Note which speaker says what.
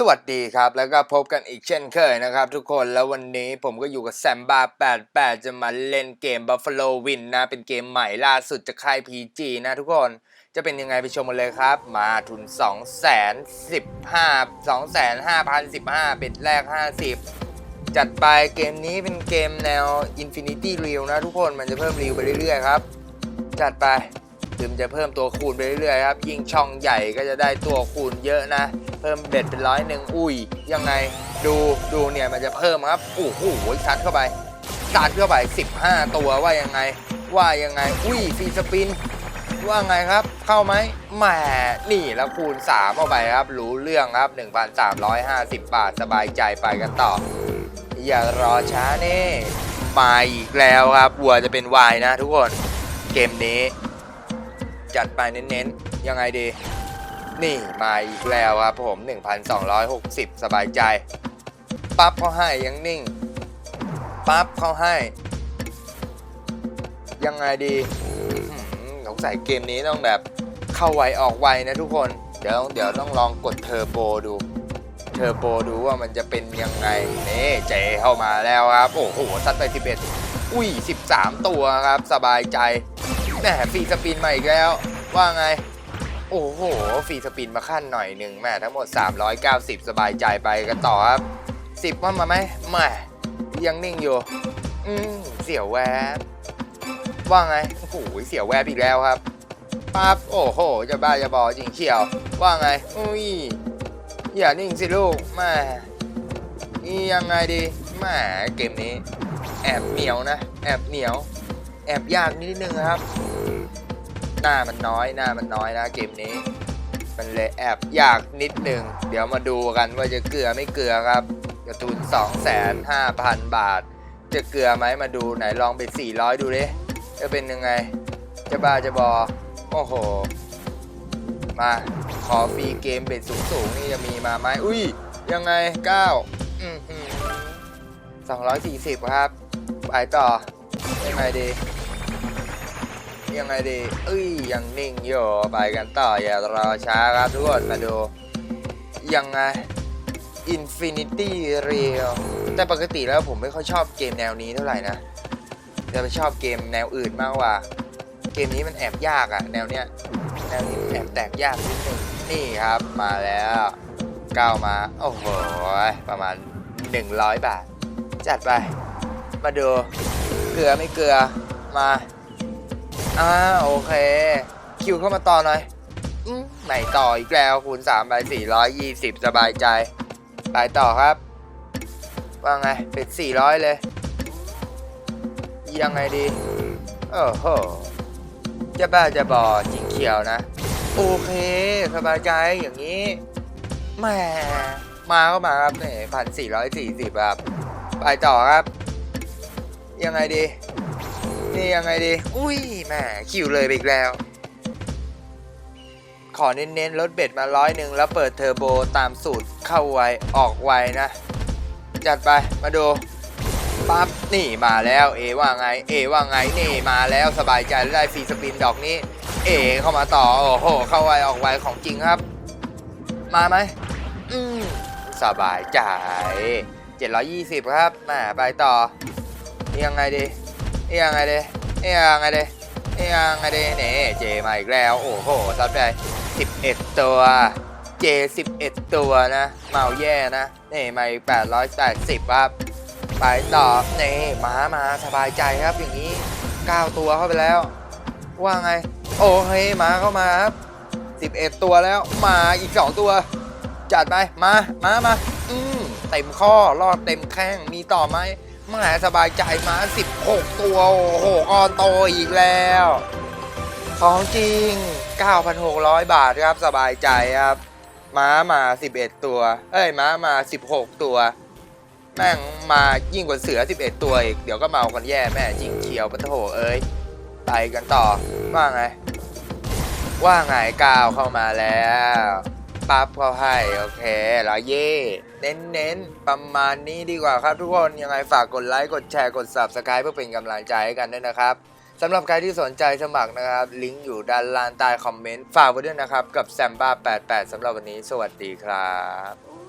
Speaker 1: สวัสดีครับ แล้วก็พบกันอีกเช่นเคยนะครับทุกคนแล้ววันนี้ผมก็อยู่กับแซมบ้า88 จะมาเล่นเกม Buffalo Win นะ เป็นเกมใหม่ล่าสุดจากค่าย PG นะทุกคนจะเป็นยังไงไปชมกันเลยครับ มาทุน2 0 15 2 5 0 1 5 เป็นแรก 50 จัดไปเกมนี้เป็นเกมแนว Infinity Reel นะทุกคนมันจะเพิ่มรีวไปเรื่อยๆครับ จัดไป คือมันจะเพิ่มตัวคูณไปเรื่อยๆครับ ยิ่งช่องใหญ่ก็จะได้ตัวคูณเยอะนะ เพิ่มเบ็ดเป็นร้อยหนึ่งอุ้ย ยังไงดูดูเนี่ยมันจะเพิ่มครับโอ้โหซัดเข้าไปซัดเข้าไป 15 ตัวว่ายังไง ว่ายังไง อุ้ยฟรีสปิน ว่าไงครับ เข้าไหมแหมนี่แล้วคูณ 3 เข้าไปครับ รู้เรื่องครับ 1,350 บาทสบายใจไปกันต่อ อย่ารอช้าเน่มาอีกแล้วครับวัวจะเป็นวายนะทุกคนเกมนี้ จัดไปเน้นๆ ยังไงดี นี่มาอีกแล้วครับผม 1,260 สบายใจ ปั๊บเขาให้ยังนิ่ง ปั๊บเขาให้ ยังไงดีสงสัยเกมนี้ต้องแบบเข้าไวออกไวนะทุกคน เดี๋ยวเดี๋ยวต้องลองกดเทอร์โบดูเทอร์โบดูว่ามันจะเป็นยังไงนี่เจเข้ามาแล้วครับ โอ้โหซัดไป11 อุ้ย 13 ตัวครับ สบายใจ แหมฟรีสปินมาอีกแล้ว ว่าไง โอ้โหฟรีสปินมาขั้นหน่อยหนึ่งแม่ทั้งหมด 390 สบายใจไปกันต่อครับ 10 ว่ามาไหมแม่ยังนิ่งอยู่ อืมเสียวแวบ ว่าไง โอ้โหเสียวแวบอีกแล้วครับปั๊บโอ้โห จะบ้าจะบอจริงเขียว ว่าไง อุ้ยอย่านิ่งสิลูกแม่นี่ยังไงดีแม่เกมนี้ แอบเหนียวนะ แอบเหนียว แอบยากนิดนึงนะครับ หน้ามันน้อยหน้ามันน้อยนะเกมนี้ มันเลยแอบยากนิดหนึ่งเดี๋ยวมาดูกันว่าจะเกลือไม่เกลือครับกระทุน2,500 บาท จะเกลือไหมมาดูไหนลองเป็น400 ดูดิจะเป็นยังไง จะบ้าจะบอ โอ้โห มาขอฟรีเกมเบ็ดสูงๆนี่จะมีมาไหมอุ้ย ยังไง9อืมสองร้อยสี่สิบครับ ไปต่อ ยังไงดียังไงดีเอ้ยยังนิ่งอยู่ไปกันต่ออย่ารอช้าครับทุกคนมาดูยังไง Infinity Real แต่ปกติแล้วผมไม่ค่อยชอบเกมแนวนี้เท่าไหร่นะจะไปชอบเกมแนวอื่นมากกว่า เกมนี้มันแอบยากอะแนวเนี้ยแนวนี้แอบแตกยากนิดนึงนี่ครับมาแล้วก้าวมา โอ้โห ประมาณ 100 บาท จัดไป มาดู เกลือไม่เกลือมาอ่าโอเค คิวเข้ามาต่อหน่อยอืมไหนต่ออีกแล้วคูณ3ไป420สบายใจไปต่อครับ ว่าไงเป็น400เลย ยังไงดีโอ้โหจะบ้าจะบอจริงเขียวนะ โอเค สบายใจอย่างนี้แหมมาก็มาครับเนี่ยพันสี่ร้อยสี่สิบครับ ไปต่อครับ ยังไงดี นี่ยังไงดี อุ้ยแหมคิวเลยไปอีกแล้ว ขอเน้นๆลดเบ็ดมาร้อยหนึ่งแล้วเปิดเทอร์โบตามสูตรเข้าไวออกไวนะ จัดไปมาดูปั๊บนี่มาแล้วเอว่าไงเอว่าไงนี่มาแล้วสบายใจแล้วได้ฟรีสปินดอกนี้เอเข้ามาต่อโอ้โหเข้าไวออกไวของจริงครับ มาไหมอืมสบายใจ720 ครับมาไปต่อ ยังไงดียังไงดียังไงดียังไงดีนี่เจมาอีกแล้ว โอ้โหซัดไป11ตัวเจ11ตัวนะ เมาแย่นะ นี่มาอีก880ครับไปต่อนี่ม้ามาสบายใจครับอย่างนี้9ตัวเข้าไปแล้ว ว่าไง โอ้เคม้าเข้ามาครับ11ตัวแล้วมาอีก2ตัว จัดไปมามามาอืมเต็มข้อรอดเต็มแข้งมีต่อไหม แมาสบายใจมา 16 ตัว โอ้โหออนโตอีกแล้ว ของจริง 9,600 บาทครับสบายใจครับ ม้ามา 11 ตัว เอ้ย ม้ามา 16 ตัว แม่งมายิ่งกว่าเสือ 11 ตัวอีก เดี๋ยวก็เมากันแย่แม่จริงเขียวปะโถเอ้ย ไปกันต่อ ว่าไง ว่าไงก้าวเข้ามาแล้ว ปั๊บเขาให้ โอเคแล้วเย่เน้นเน้นๆประมาณนี้ดีกว่าครับทุกคนยังไงฝากกดไลค์กดแชร์กด subscribe เพื่อเป็นกำลังใจให้กันด้วยนะครับสำหรับใครที่สนใจสมัครนะครับ ลิงก์อยู่ด้านล่างใต้คอมเมนต์ ฝากไว้ด้วยนะครับ กับแซมบ้า88สำหรับวันนี้ สวัสดีครับ